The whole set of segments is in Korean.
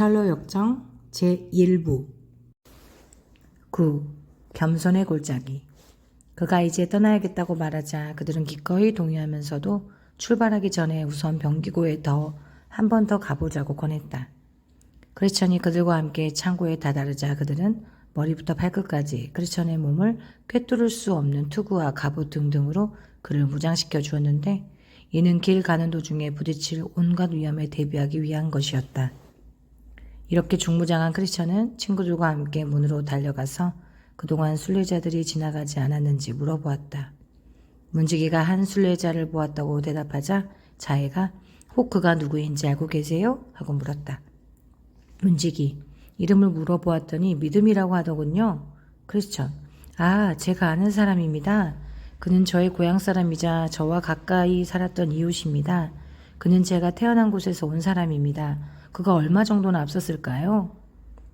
찰로 역정 제1부 9. 겸손의 골짜기 그가 이제 떠나야겠다고 말하자 그들은 기꺼이 동의하면서도 출발하기 전에 우선 병기고에 더 한 번 더 가보자고 권했다. 크리스천이 그들과 함께 창고에 다다르자 그들은 머리부터 발끝까지 크리스천의 몸을 꿰뚫을 수 없는 투구와 갑옷 등등으로 그를 무장시켜 주었는데 이는 길 가는 도중에 부딪힐 온갖 위험에 대비하기 위한 것이었다. 이렇게 중무장한 크리스천은 친구들과 함께 문으로 달려가서 그동안 순례자들이 지나가지 않았는지 물어보았다. 문지기가 한 순례자를 보았다고 대답하자 자해가 혹 그가 누구인지 알고 계세요? 하고 물었다. 문지기 이름을 물어보았더니 믿음이라고 하더군요. 크리스천 아 제가 아는 사람입니다. 그는 저의 고향 사람이자 저와 가까이 살았던 이웃입니다. 그는 제가 태어난 곳에서 온 사람입니다. 그가 얼마 정도나 앞섰을까요?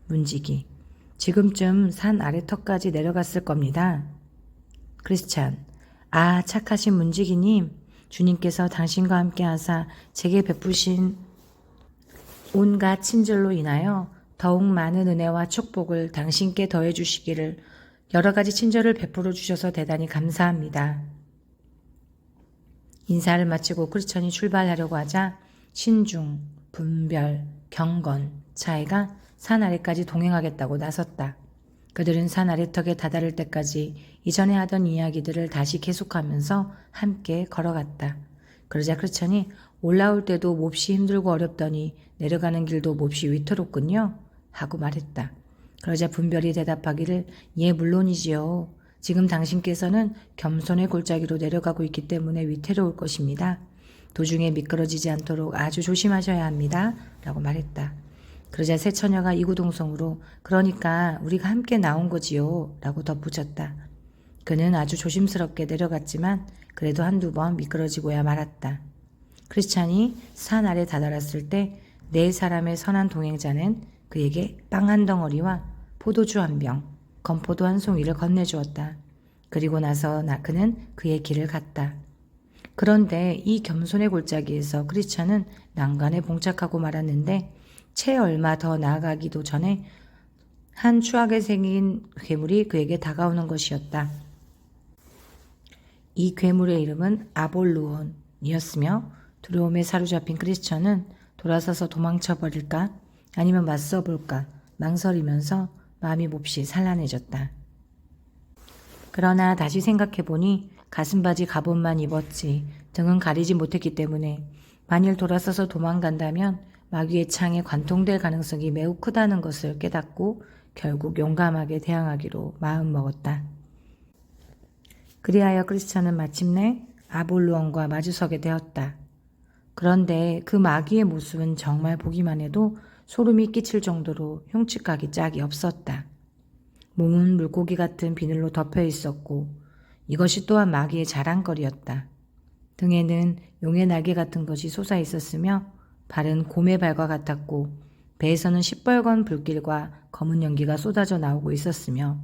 문지기 지금쯤 산 아래 턱까지 내려갔을 겁니다. 크리스찬 아 착하신 문지기님 주님께서 당신과 함께 하사 제게 베푸신 온갖 친절로 인하여 더욱 많은 은혜와 축복을 당신께 더해 주시기를 여러 가지 친절을 베풀어 주셔서 대단히 감사합니다. 인사를 마치고 크리스천이 출발하려고 하자 신중, 분별, 경건, 차이가 산 아래까지 동행하겠다고 나섰다. 그들은 산 아래턱에 다다를 때까지 이전에 하던 이야기들을 다시 계속하면서 함께 걸어갔다. 그러자 크리스천이 올라올 때도 몹시 힘들고 어렵더니 내려가는 길도 몹시 위태롭군요. 하고 말했다. 그러자 분별이 대답하기를 예 물론이지요. 지금 당신께서는 겸손의 골짜기로 내려가고 있기 때문에 위태로울 것입니다. 도중에 미끄러지지 않도록 아주 조심하셔야 합니다. 라고 말했다. 그러자 새 처녀가 이구동성으로 그러니까 우리가 함께 나온 거지요. 라고 덧붙였다. 그는 아주 조심스럽게 내려갔지만 그래도 한두 번 미끄러지고야 말았다. 크리스찬이 산 아래 다다랐을 때 네 사람의 선한 동행자는 그에게 빵 한 덩어리와 포도주 한 병, 건포도 한 송이를 건네주었다. 그리고 나서 나 그는 그의 길을 갔다. 그런데 이 겸손의 골짜기에서 크리스찬은 난간에 봉착하고 말았는데 채 얼마 더 나아가기도 전에 한 추하게 생긴 괴물이 그에게 다가오는 것이었다. 이 괴물의 이름은 아볼루온이었으며 두려움에 사로잡힌 크리스천은 돌아서서 도망쳐 버릴까 아니면 맞서 볼까 망설이면서 마음이 몹시 산란해졌다. 그러나 다시 생각해 보니 가슴바지 갑옷만 입었지 등은 가리지 못했기 때문에 만일 돌아서서 도망간다면 마귀의 창에 관통될 가능성이 매우 크다는 것을 깨닫고 결국 용감하게 대항하기로 마음먹었다. 그리하여 크리스천은 마침내 아볼루온과 마주서게 되었다. 그런데 그 마귀의 모습은 정말 보기만 해도 소름이 끼칠 정도로 흉측하기 짝이 없었다. 몸은 물고기 같은 비늘로 덮여 있었고 이것이 또한 마귀의 자랑거리였다. 등에는 용의 날개 같은 것이 솟아 있었으며 발은 곰의 발과 같았고 배에서는 시뻘건 불길과 검은 연기가 쏟아져 나오고 있었으며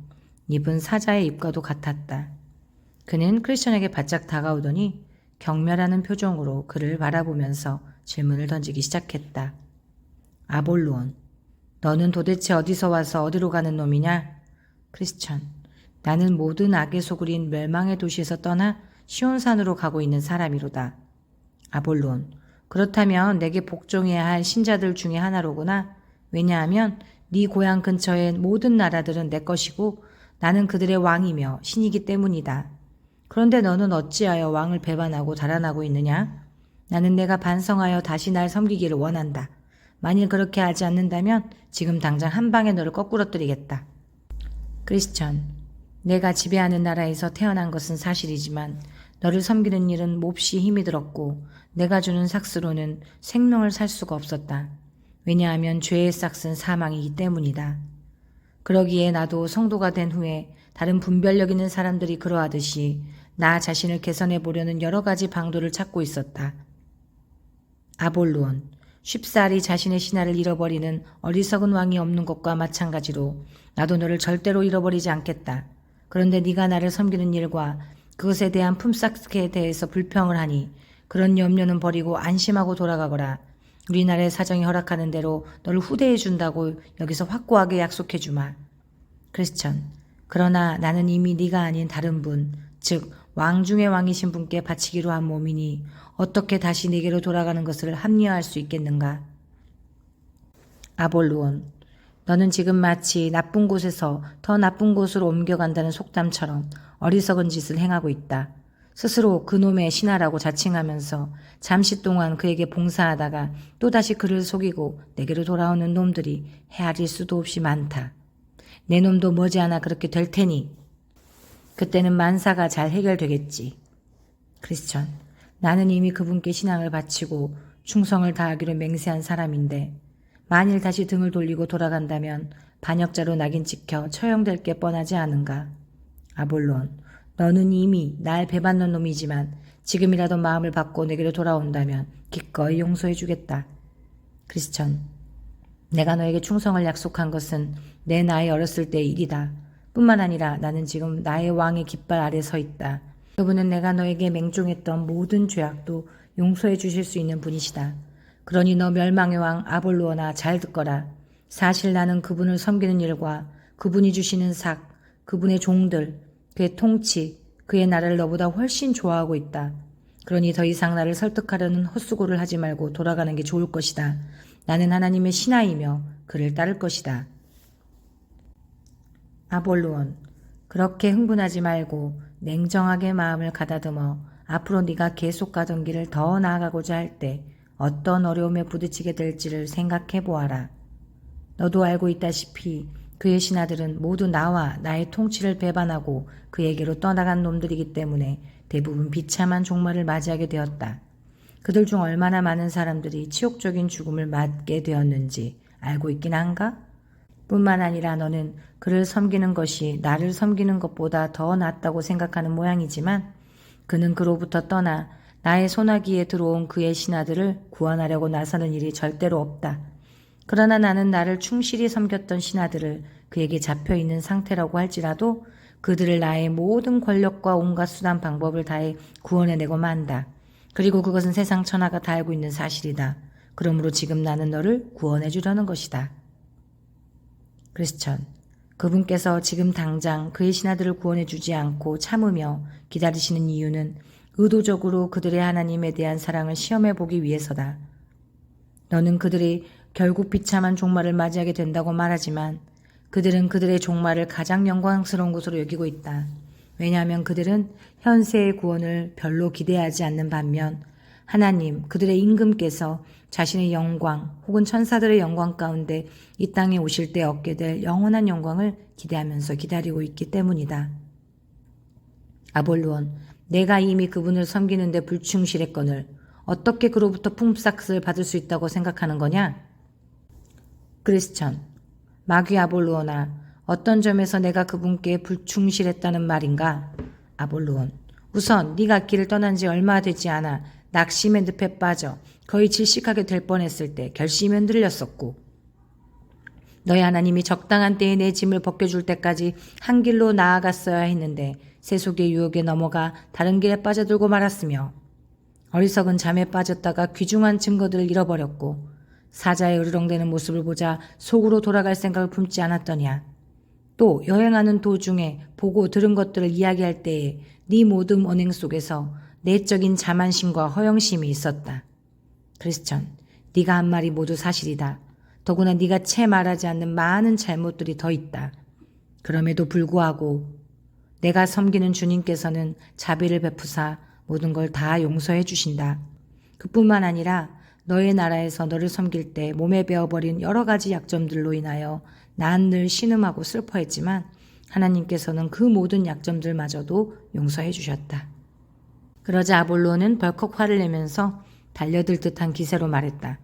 입은 사자의 입과도 같았다. 그는 크리스천에게 바짝 다가오더니 경멸하는 표정으로 그를 바라보면서 질문을 던지기 시작했다. 아볼루온, 너는 도대체 어디서 와서 어디로 가는 놈이냐? 크리스천, 나는 모든 악의 소굴인 멸망의 도시에서 떠나 시온산으로 가고 있는 사람이로다. 아볼론, 그렇다면 내게 복종해야 할 신자들 중에 하나로구나. 왜냐하면 네 고향 근처의 모든 나라들은 내 것이고 나는 그들의 왕이며 신이기 때문이다. 그런데 너는 어찌하여 왕을 배반하고 달아나고 있느냐? 나는 내가 반성하여 다시 날 섬기기를 원한다. 만일 그렇게 하지 않는다면 지금 당장 한 방에 너를 거꾸러뜨리겠다. 크리스천, 내가 지배하는 나라에서 태어난 것은 사실이지만 너를 섬기는 일은 몹시 힘이 들었고 내가 주는 삭스로는 생명을 살 수가 없었다. 왜냐하면 죄의 삭스는 사망이기 때문이다. 그러기에 나도 성도가 된 후에 다른 분별력 있는 사람들이 그러하듯이 나 자신을 개선해 보려는 여러 가지 방도를 찾고 있었다. 아볼루온, 쉽사리 자신의 신하를 잃어버리는 어리석은 왕이 없는 것과 마찬가지로 나도 너를 절대로 잃어버리지 않겠다. 그런데 네가 나를 섬기는 일과 그것에 대한 품삯에 대해서 불평을 하니 그런 염려는 버리고 안심하고 돌아가거라. 우리나라의 사정이 허락하는 대로 너를 후대해 준다고 여기서 확고하게 약속해 주마. 크리스천. 그러나 나는 이미 네가 아닌 다른 분, 즉 왕 중의 왕이신 분께 바치기로 한 몸이니 어떻게 다시 네게로 돌아가는 것을 합리화할 수 있겠는가? 아볼루온. 너는 지금 마치 나쁜 곳에서 더 나쁜 곳으로 옮겨간다는 속담처럼 어리석은 짓을 행하고 있다. 스스로 그놈의 신하라고 자칭하면서 잠시 동안 그에게 봉사하다가 또다시 그를 속이고 내게로 돌아오는 놈들이 헤아릴 수도 없이 많다. 내 놈도 머지않아 그렇게 될 테니 그때는 만사가 잘 해결되겠지. 크리스천, 나는 이미 그분께 신앙을 바치고 충성을 다하기로 맹세한 사람인데 만일 다시 등을 돌리고 돌아간다면 반역자로 낙인 찍혀 처형될 게 뻔하지 않은가. 아볼론, 너는 이미 날 배받는 놈이지만 지금이라도 마음을 바꿔 내게로 돌아온다면 기꺼이 용서해 주겠다. 크리스천, 내가 너에게 충성을 약속한 것은 내 나이 어렸을 때의 일이다. 뿐만 아니라 나는 지금 나의 왕의 깃발 아래 서 있다. 그분은 내가 너에게 맹종했던 모든 죄악도 용서해 주실 수 있는 분이시다. 그러니 너 멸망의 왕 아볼로나 잘 듣거라. 사실 나는 그분을 섬기는 일과 그분이 주시는 삭, 그분의 종들, 그의 통치, 그의 나라를 너보다 훨씬 좋아하고 있다. 그러니 더 이상 나를 설득하려는 헛수고를 하지 말고 돌아가는 게 좋을 것이다. 나는 하나님의 신하이며 그를 따를 것이다. 아볼루온, 그렇게 흥분하지 말고 냉정하게 마음을 가다듬어 앞으로 네가 계속 가던 길을 더 나아가고자 할 때 어떤 어려움에 부딪히게 될지를 생각해 보아라. 너도 알고 있다시피 그의 신하들은 모두 나와 나의 통치를 배반하고 그에게로 떠나간 놈들이기 때문에 대부분 비참한 종말을 맞이하게 되었다. 그들 중 얼마나 많은 사람들이 치욕적인 죽음을 맞게 되었는지 알고 있긴 한가? 뿐만 아니라 너는 그를 섬기는 것이 나를 섬기는 것보다 더 낫다고 생각하는 모양이지만 그는 그로부터 떠나 나의 소나기에 들어온 그의 신하들을 구원하려고 나서는 일이 절대로 없다. 그러나 나는 나를 충실히 섬겼던 신하들을 그에게 잡혀 있는 상태라고 할지라도 그들을 나의 모든 권력과 온갖 수단 방법을 다해 구원해내고 만다. 그리고 그것은 세상 천하가 다 알고 있는 사실이다. 그러므로 지금 나는 너를 구원해 주려는 것이다. 크리스천, 그분께서 지금 당장 그의 신하들을 구원해 주지 않고 참으며 기다리시는 이유는 의도적으로 그들의 하나님에 대한 사랑을 시험해 보기 위해서다. 너는 그들이 결국 비참한 종말을 맞이하게 된다고 말하지만 그들은 그들의 종말을 가장 영광스러운 것으로 여기고 있다. 왜냐하면 그들은 현세의 구원을 별로 기대하지 않는 반면 하나님, 그들의 임금께서 자신의 영광 혹은 천사들의 영광 가운데 이 땅에 오실 때 얻게 될 영원한 영광을 기대하면서 기다리고 있기 때문이다. 아볼루온, 내가 이미 그분을 섬기는데 불충실했거늘 어떻게 그로부터 품삯을 받을 수 있다고 생각하는 거냐? 크리스천, 마귀 아볼루오나 어떤 점에서 내가 그분께 불충실했다는 말인가? 아볼루온, 우선 네가 길을 떠난 지 얼마 되지 않아 낙심의 늪에 빠져 거의 질식하게 될 뻔했을 때 결심이 흔들렸었고 너희 하나님이 적당한 때에 내 짐을 벗겨줄 때까지 한 길로 나아갔어야 했는데 세속의 유혹에 넘어가 다른 길에 빠져들고 말았으며 어리석은 잠에 빠졌다가 귀중한 증거들을 잃어버렸고 사자의 으르렁대는 모습을 보자 속으로 돌아갈 생각을 품지 않았더냐. 또 여행하는 도중에 보고 들은 것들을 이야기할 때에 네 모든 언행 속에서 내적인 자만심과 허영심이 있었다. 크리스천, 네가 한 말이 모두 사실이다. 더구나 네가 채 말하지 않는 많은 잘못들이 더 있다. 그럼에도 불구하고 내가 섬기는 주님께서는 자비를 베푸사 모든 걸 다 용서해 주신다. 그뿐만 아니라 너의 나라에서 너를 섬길 때 몸에 배어버린 여러 가지 약점들로 인하여 난 늘 신음하고 슬퍼했지만 하나님께서는 그 모든 약점들마저도 용서해 주셨다. 그러자 아볼로는 벌컥 화를 내면서 달려들 듯한 기세로 말했다.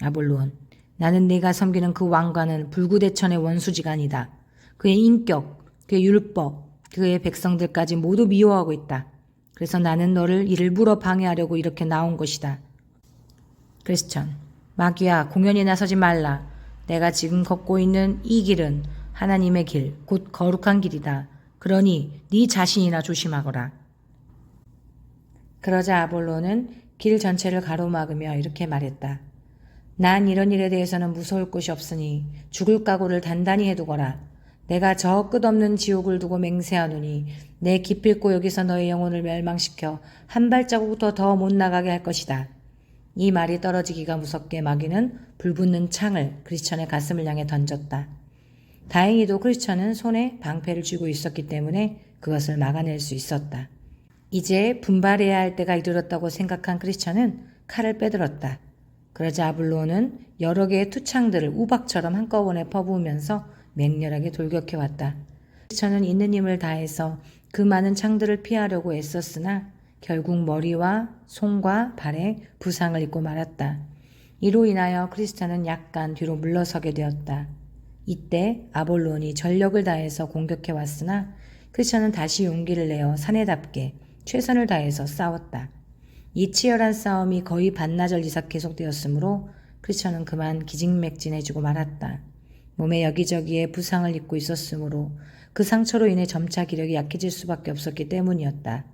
아볼로온, 나는 네가 섬기는 그 왕과는 불구대천의 원수지간이다. 그의 인격, 그의 율법, 그의 백성들까지 모두 미워하고 있다. 그래서 나는 너를 일부러 방해하려고 이렇게 나온 것이다. 크리스천, 마귀야 공연히 나서지 말라. 내가 지금 걷고 있는 이 길은 하나님의 길, 곧 거룩한 길이다. 그러니 네 자신이나 조심하거라. 그러자 아볼로는 길 전체를 가로막으며 이렇게 말했다. 난 이런 일에 대해서는 무서울 곳이 없으니 죽을 각오를 단단히 해두거라. 내가 저 끝없는 지옥을 두고 맹세하노니 내 기필코 여기서 너의 영혼을 멸망시켜 한 발자국도 더못 나가게 할 것이다. 이 말이 떨어지기가 무섭게 마귀는 불붙는 창을 크리스천의 가슴을 향해 던졌다. 다행히도 크리스천은 손에 방패를 쥐고 있었기 때문에 그것을 막아낼 수 있었다. 이제 분발해야 할 때가 이르렀다고 생각한 크리스천은 칼을 빼들었다. 그러자 아블로는 여러 개의 투창들을 우박처럼 한꺼번에 퍼부으면서 맹렬하게 돌격해 왔다. 크리스천은 있는 힘을 다해서 그 많은 창들을 피하려고 애썼으나 결국 머리와 손과 발에 부상을 입고 말았다. 이로 인하여 크리스천은 약간 뒤로 물러서게 되었다. 이때 아볼론이 전력을 다해서 공격해 왔으나 크리스천은 다시 용기를 내어 사내답게 최선을 다해서 싸웠다. 이 치열한 싸움이 거의 반나절 이상 계속되었으므로 크리스천은 그만 기진맥진해지고 말았다. 몸에 여기저기에 부상을 입고 있었으므로 그 상처로 인해 점차 기력이 약해질 수밖에 없었기 때문이었다.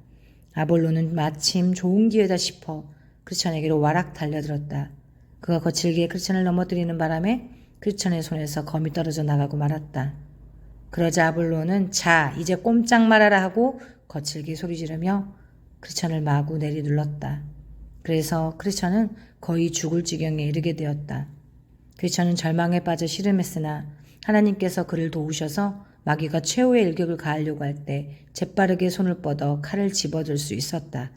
아볼로는 마침 좋은 기회다 싶어 크리스천에게로 와락 달려들었다. 그가 거칠게 크리스천을 넘어뜨리는 바람에 크리스천의 손에서 검이 떨어져 나가고 말았다. 그러자 아볼로는 자 이제 꼼짝 말아라 하고 거칠게 소리 지르며 크리스천을 마구 내리눌렀다. 그래서 크리스천은 거의 죽을 지경에 이르게 되었다. 크리스천은 절망에 빠져 씨름했으나 하나님께서 그를 도우셔서 마귀가 최후의 일격을 가하려고 할 때 재빠르게 손을 뻗어 칼을 집어들 수 있었다.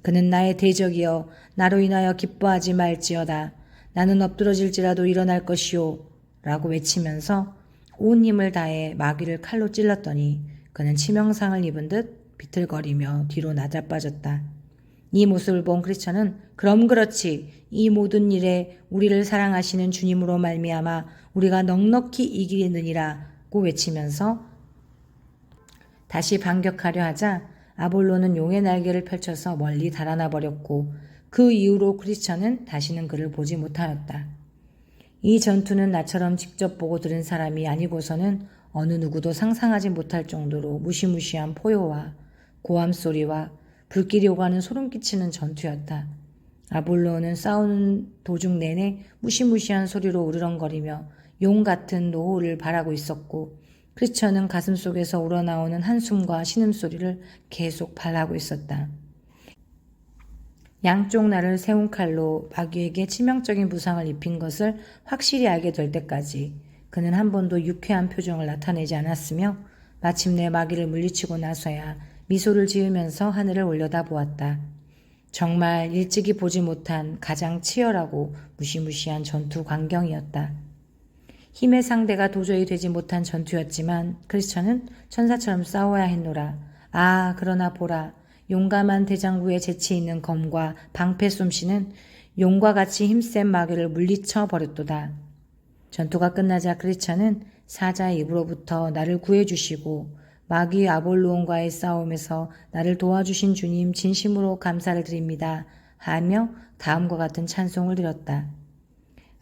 그는 나의 대적이여 나로 인하여 기뻐하지 말지어다. 나는 엎드러질지라도 일어날 것이오. 라고 외치면서 온 힘을 다해 마귀를 칼로 찔렀더니 그는 치명상을 입은 듯 비틀거리며 뒤로 나자빠졌다. 이 모습을 본 크리스천은 그럼 그렇지 이 모든 일에 우리를 사랑하시는 주님으로 말미암아 우리가 넉넉히 이기느니라고 외치면서 다시 반격하려 하자 아볼로는 용의 날개를 펼쳐서 멀리 달아나 버렸고 그 이후로 크리스천은 다시는 그를 보지 못하였다. 이 전투는 나처럼 직접 보고 들은 사람이 아니고서는 어느 누구도 상상하지 못할 정도로 무시무시한 포효와 고함 소리와 불길이 오가는 소름 끼치는 전투였다. 아볼로는 싸우는 도중 내내 무시무시한 소리로 우르렁거리며 용 같은 노호를 바라고 있었고 크리스천은 가슴 속에서 우러나오는 한숨과 신음소리를 계속 발하고 있었다. 양쪽 날을 세운 칼로 마귀에게 치명적인 부상을 입힌 것을 확실히 알게 될 때까지 그는 한 번도 유쾌한 표정을 나타내지 않았으며 마침내 마귀를 물리치고 나서야 미소를 지으면서 하늘을 올려다 보았다. 정말 일찍이 보지 못한 가장 치열하고 무시무시한 전투 광경이었다. 힘의 상대가 도저히 되지 못한 전투였지만 크리스천은 천사처럼 싸워야 했노라. 아, 그러나 보라. 용감한 대장부의 재치 있는 검과 방패 솜씨는 용과 같이 힘센 마귀를 물리쳐 버렸도다. 전투가 끝나자 크리스천은 사자의 입으로부터 나를 구해주시고 마귀 아볼로온과의 싸움에서 나를 도와주신 주님 진심으로 감사를 드립니다. 하며 다음과 같은 찬송을 드렸다.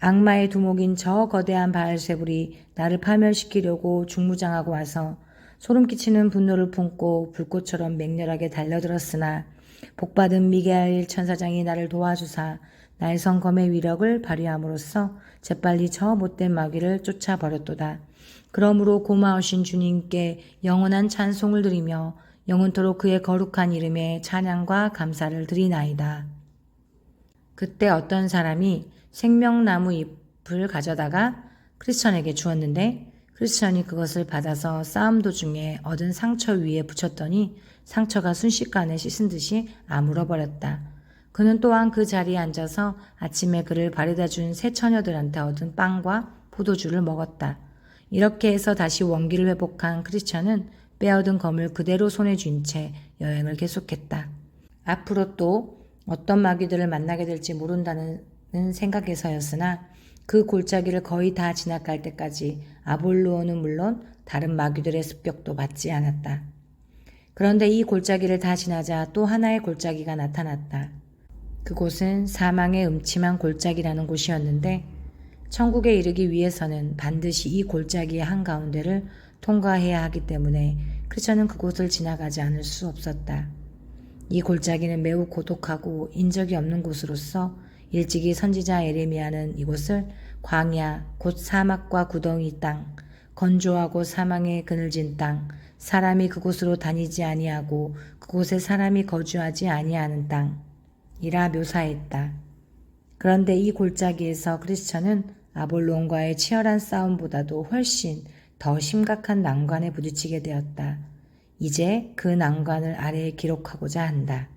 악마의 두목인 저 거대한 바알세불이 나를 파멸시키려고 중무장하고 와서 소름 끼치는 분노를 품고 불꽃처럼 맹렬하게 달려들었으나 복받은 미게알 천사장이 나를 도와주사 나의 성검의 위력을 발휘함으로써 재빨리 저 못된 마귀를 쫓아버렸도다. 그러므로 고마우신 주님께 영원한 찬송을 드리며 영원토록 그의 거룩한 이름에 찬양과 감사를 드리나이다. 그때 어떤 사람이 생명나무 잎을 가져다가 크리스천에게 주었는데 크리스천이 그것을 받아서 싸움 도중에 얻은 상처 위에 붙였더니 상처가 순식간에 씻은 듯이 아물어 버렸다. 그는 또한 그 자리에 앉아서 아침에 그를 바래다 준새 처녀들한테 얻은 빵과 포도주를 먹었다. 이렇게 해서 다시 원기를 회복한 크리스천은 빼앗은 검을 그대로 손에 쥔 채 여행을 계속했다. 앞으로 또 어떤 마귀들을 만나게 될지 모른다는 생각에서였으나 그 골짜기를 거의 다 지나갈 때까지 아볼로어는 물론 다른 마귀들의 습격도 받지 않았다. 그런데 이 골짜기를 다 지나자 또 하나의 골짜기가 나타났다. 그곳은 사망의 음침한 골짜기라는 곳이었는데 천국에 이르기 위해서는 반드시 이 골짜기의 한가운데를 통과해야 하기 때문에 크리스천은 그곳을 지나가지 않을 수 없었다. 이 골짜기는 매우 고독하고 인적이 없는 곳으로서 일찍이 선지자 에레미야는 이곳을 광야 곧 사막과 구덩이 땅 건조하고 사망의 그늘진 땅 사람이 그곳으로 다니지 아니하고 그곳에 사람이 거주하지 아니하는 땅이라 묘사했다. 그런데 이 골짜기에서 크리스천은 아볼론과의 치열한 싸움보다도 훨씬 더 심각한 난관에 부딪히게 되었다. 이제 그 난관을 아래에 기록하고자 한다.